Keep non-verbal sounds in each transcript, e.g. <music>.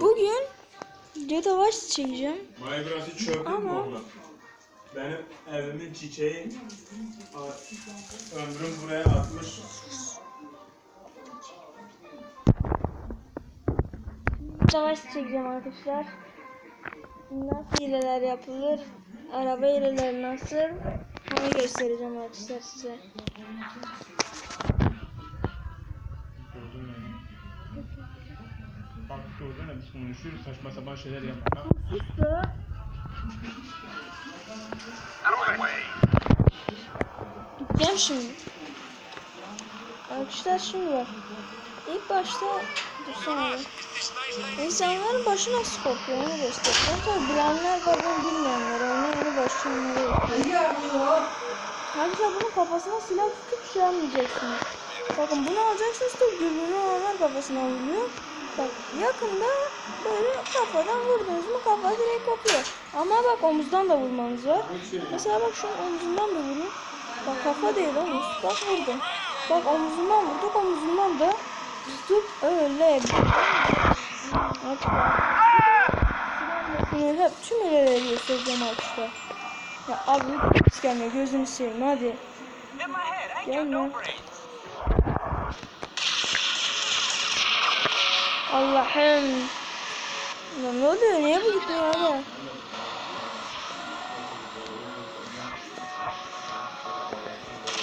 Bugün GTA Vice çekeceğim. Çöplük mü Ama-? Benim evimin çiçeği ömrüm buraya atmış. Vice çekeceğim arkadaşlar. Nasıl hileler yapılır? Araba hileleri nasıl? Onu göstereceğim arkadaşlar size. Mü biz konuşuyoruz saçma sapan şeyler yapmak. Gideceğim şimdi. Arkadaşlar şimdi bak. İlk başta dursana. İnsanların başı nasıl kopuyor onu göstereceğim. Tabi bilenler var ben bilmeyenler. Onlar yeni başlayanları yapıyor. Arkadaşlar bunun kafasına silah tutup şey yapmayacaksınız. Bakın bunu alacaksınız da dürbünü olanlar kafasına vuruyor. Bak yakında böyle kafadan vurdunuz mu kafa direkt kopuyor. Ama bak omuzdan da vurmanız var. Mesela bak şu omuzundan da vurayım. Bak kafa değil omuz. Bak vurdum. Bak omuzundan vurduk omuzundan da tutup öyle. Bak. Bunu hep tüm ileri göstereceğim arkadaşlar. Ya abi hiç gelmiyor gözünü seveyim hadi. Gelme. Allah'ım. Ne oluyor? Niye bu gitmiyor abi?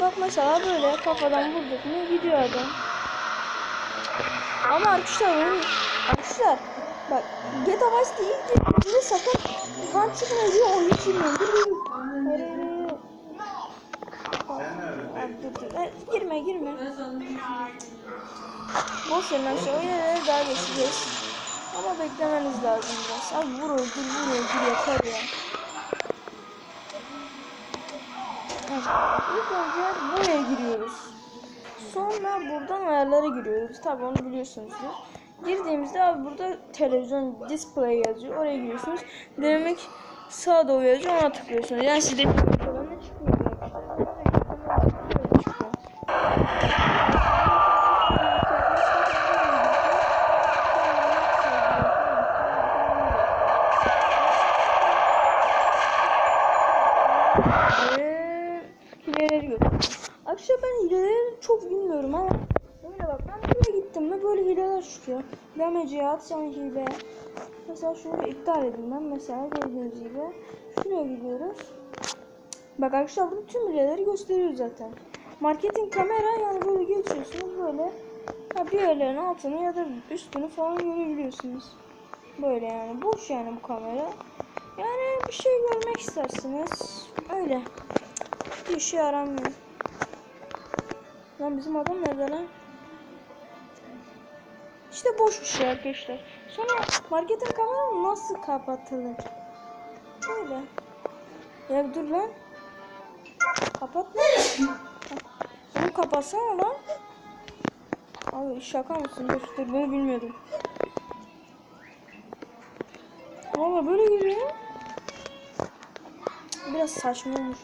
Bak mesela böyle kafadan vurduk mu gidiyor adam. Ama arkadaşlar benim arkadaşlar bak GTA Vice değil diye sakın kan çıkmıyor diye oyun. E, girme girme. Boş ver şu oyunları daha geçeceğiz. Ama beklemeniz lazım biraz. Abi vur öldür vur öldür yeter ya. Evet. İlk önce buraya giriyoruz. Sonra buradan ayarlara giriyoruz. Tabi onu biliyorsunuzdur. Girdiğimizde abi burada televizyon display yazıyor. Oraya giriyorsunuz. Denemek sağa doğru yazıyor. Ona tıklıyorsunuz. Yani sizde Ee, hileleri götürüyorum. Akşam ben hileleri çok bilmiyorum ama böyle bak ben buraya gittim mi böyle hileler çıkıyor. Demeciye atsam hile. Mesela şunu iptal edeyim ben mesela gördüğünüz gibi. Şuraya gidiyoruz. Bak arkadaşlar bunu tüm hileleri gösteriyor zaten. Marketing kamera yani böyle geçiyorsunuz böyle. Ha bir yerlerin altını ya da üstünü falan görebiliyorsunuz. Böyle yani boş yani bu kamera. Yani bir şey görmek istersiniz. Öyle. Bir işe yaramıyor. Lan bizim adam nerede lan? İşte boş bir şey arkadaşlar. Sonra marketin kamera nasıl kapatılır? Böyle. Ya dur lan. Kapat lan. Bunu kapatsana lan. Abi şaka mısın? Dur, dur bunu bilmiyordum. Valla böyle giriyor. Biraz saçma olmuş.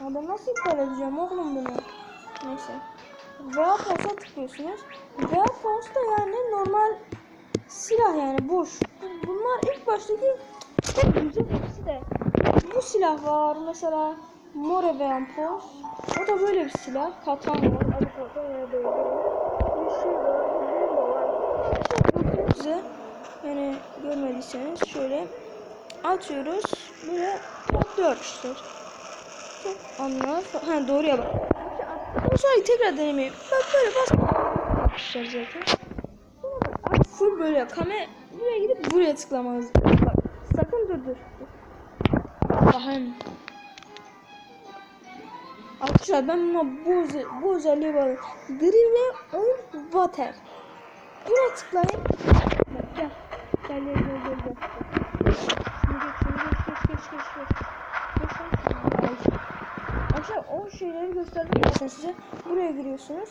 Ya ben nasıl iptal edeceğim oğlum bunu? Neyse. Veya posta tıklıyorsunuz. Veya posta yani normal silah yani boş. Bunlar ilk baştaki hep güzel hepsi de. Bu silah var mesela More veya post. O da böyle bir silah. Katan var. Adı katan böyle. Bir şey var. Bir bomba var. Yani görmediyseniz şöyle atıyoruz. Böyle patlıyor işte. Çok anlar. Ha doğruya bak. Ama sonra tekrar denemeyin. Bak böyle bas. Yapmışlar zaten. Artık full böyle kamera buraya gidip buraya tıklamanız. Bak sakın dur dur. Allah'ım. Arkadaşlar ben buna bu, öze- bu özelliği var. Gri ve on water. Buna tıklayın. Bak gel. Gel gel gel gel. gel. Geç geç geç. Arkadaşlar o şeyleri gösterdim zaten size. Buraya giriyorsunuz.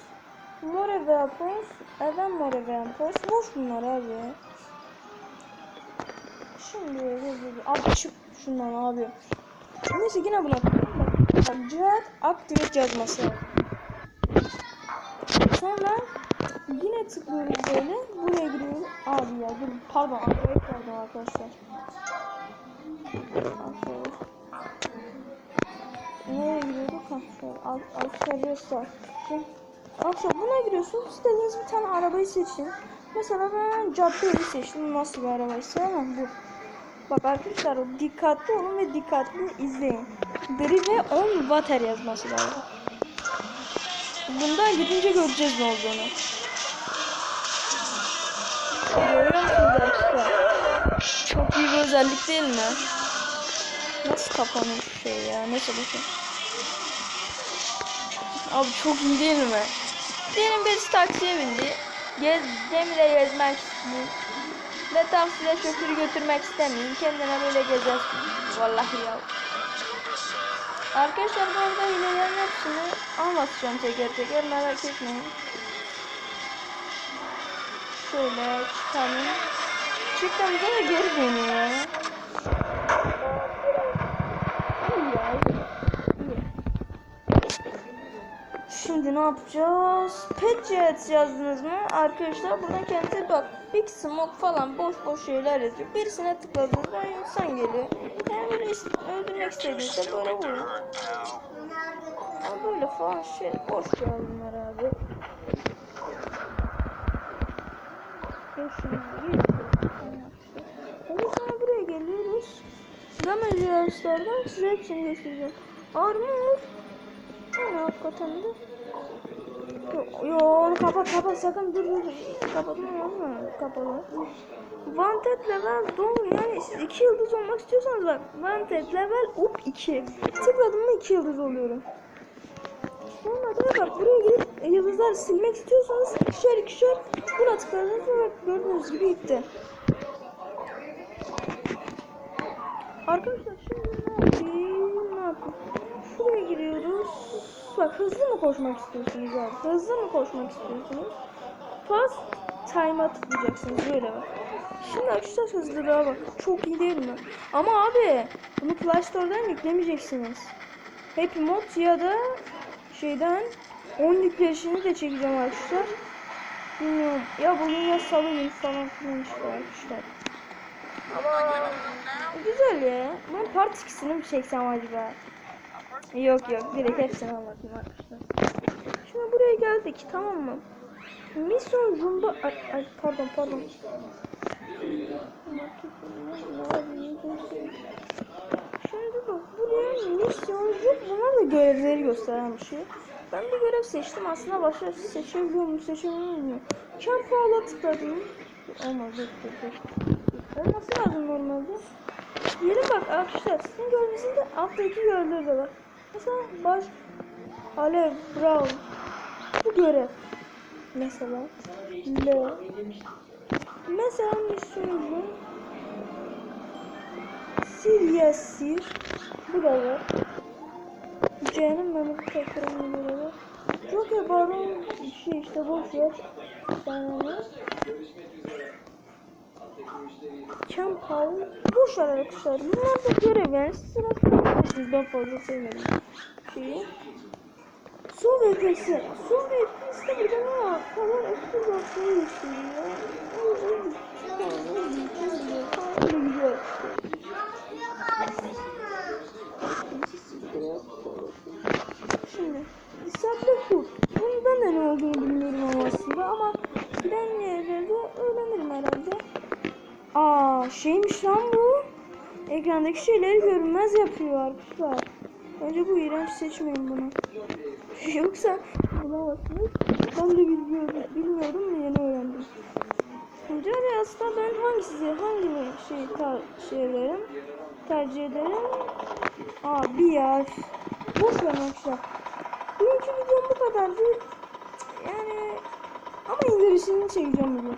More weapons. Neden more weapons? Boş bunlar abi. Şimdi hızlı abi çık şundan abi. Neyse yine buna. Bak. Cihat Activate yazması. Sonra yine tıklıyoruz böyle. Buraya vardı ya. Dur, pardon Android vardı arkadaşlar. Android. Nereye giriyorduk? Alt, alt seviye start. Arkadaşlar buna giriyorsunuz. İstediğiniz bir tane arabayı seçin. Mesela ben caddeyi seçtim. Nasıl bir arabaysa hemen bu. Bak arkadaşlar dikkatli olun ve dikkatli izleyin. Deri ve 10 watt yazması lazım. Bundan gidince göreceğiz ne olduğunu. Görüyor musunuz arkadaşlar? Çok iyi bir özellik değil mi? Nasıl kapanıyor şu şey ya? Neyse bakın. Abi çok iyi değil mi? Diyelim birisi taksiye bindi. Gez, Demir'e gezmek istiyor. Ve taksiye şoförü götürmek istemiyor. Kendine böyle gezersin. Vallahi ya. Arkadaşlar bu arada hilelerin hepsini anlatacağım teker teker merak etmeyin. Şöyle çıkalım. Çıktığımızda da geri dönüyor. İyi ya, iyi. Şimdi ne yapacağız? Pet Jet yazdınız mı? Arkadaşlar buradan kendisi bak Big Smoke falan boş boş şeyler yazıyor. Birisine tıkladığınızda insan geliyor. Yani böyle öldürmek istediğinizde böyle vurun. Ama böyle falan şey boş ya bunlar abi. Ondan sonra buraya geliyoruz. Zaman yarışlardan size hepsini göstereceğim. Armor. Yani hakikaten de. Yo, onu kapat kapat sakın dur dur. Kapatma yapma kapalı. Wanted level don yani siz 2 yıldız olmak istiyorsanız bak Wanted level up 2. Tıkladım mı 2 yıldız oluyorum. Sonra da bak buraya gelip yıldızlar silmek istiyorsanız ikişer ikişer buna tıkladınız ve gördüğünüz gibi gitti. Arkadaşlar şimdi ne yapayım? Ne yapayım? Şuraya giriyoruz. Bak hızlı mı koşmak istiyorsunuz abi? Hızlı mı koşmak istiyorsunuz? Fast time'a tıklayacaksınız böyle bak. Şimdi arkadaşlar hızlılığa bak. Çok iyi değil mi? Ama abi bunu Play Store'dan yüklemeyeceksiniz. Happy Mod ya da şeyden 10 yükleşini de çekeceğim arkadaşlar. Bilmiyorum. Ya bugün ya salı günü falan filan işte arkadaşlar. Ama güzel ya. Ben part 2'sini mi çeksem acaba? Yok yok direkt hepsini anlatayım arkadaşlar. Şimdi buraya geldik tamam mı? Mission Jumbo... Ay, ay pardon pardon. Şimdi bak buraya Mission Jumbo bunlar da görevleri gösteren bir şey. Ben bir görev seçtim aslında başka seçebiliyor muyum seçebiliyor muyum? Camp Hall'a tıkladım. Olmaz dur dur. Olması lazım normalde. Yere bak arkadaşlar sizin gördüğünüzde alttaki görevleri de var. Mesela baş Alev Brown. Bu görev. Mesela L. Mesela misyonu Siriya Sir. Bu var. C'nin memur tekrar var Joker Baron şey işte boş yer yani Camp House boş ver arkadaşlar bunlar da görev yani sırasında sizden fazla sevmedim şeyi Su vetresi. Su vetresi de bir de ne var? Tamam eski bakmayı yaşıyor ya. Öyle gidiyor. Şimdi Food. Bunun ben de ne olduğunu bilmiyorum ama aslında ama ben nerede öğrenirim herhalde. Aa şeymiş lan bu. Ekrandaki şeyleri görünmez yapıyor arkadaşlar. Bence bu iğrenç seçmeyin bunu. <laughs> Yoksa bulamazsınız. Ben de bilmiyorum, bilmiyordum yeni öğrendim. Öyle aslında ben hangisi, hangi şey ter, şey ederim, tercih ederim? Aa bir ya. Boş ver arkadaşlar. Bugünkü videom bu kadardı. Yani ama indirişini çekeceğim bugün.